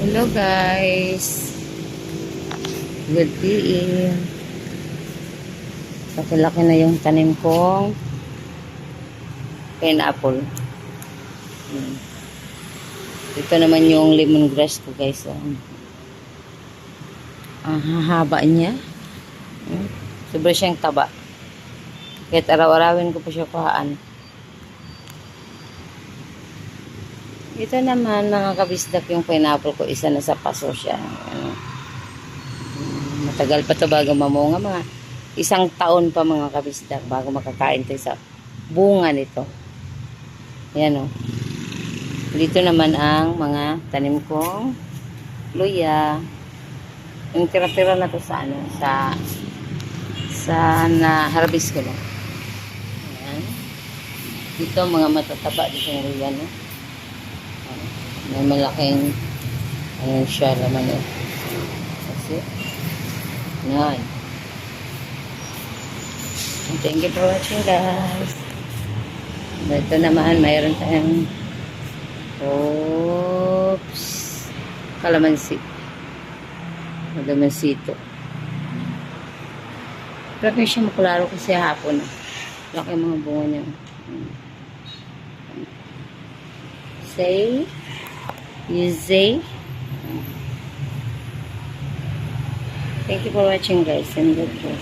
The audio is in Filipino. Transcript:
Hello guys. Good PM. Laki-laki na yung tanim kong pineapple. Hmm. Ito naman yung lemongrass ko guys. Oh. Ang hahaba niya. Hmm. Sobra siyang taba. Kahit araw-arawin ko pa siya kuhaan. Ito naman, mga kabisdak, yung pineapple ko, isa na sa paso siya. Matagal pa to bago mamunga. Mga isang taon pa mga kabisdak bago makakain tayo sa bunga nito. Yan o. Dito naman ang mga tanim kong luya. Yung tira-tira na to sa ano, sa sa na harvest ko na. Ayan. Dito mga matataba dito yung luya, no? May malaking ano siya naman eh. Kasi yan. Thank you for watching guys. Ito naman mayroon tayong oops kalamansi. Kalamansito. Pero kaya siya makularo kasi hapon. Laki mga bunga niya. Say you say thank you for watching guys and God bless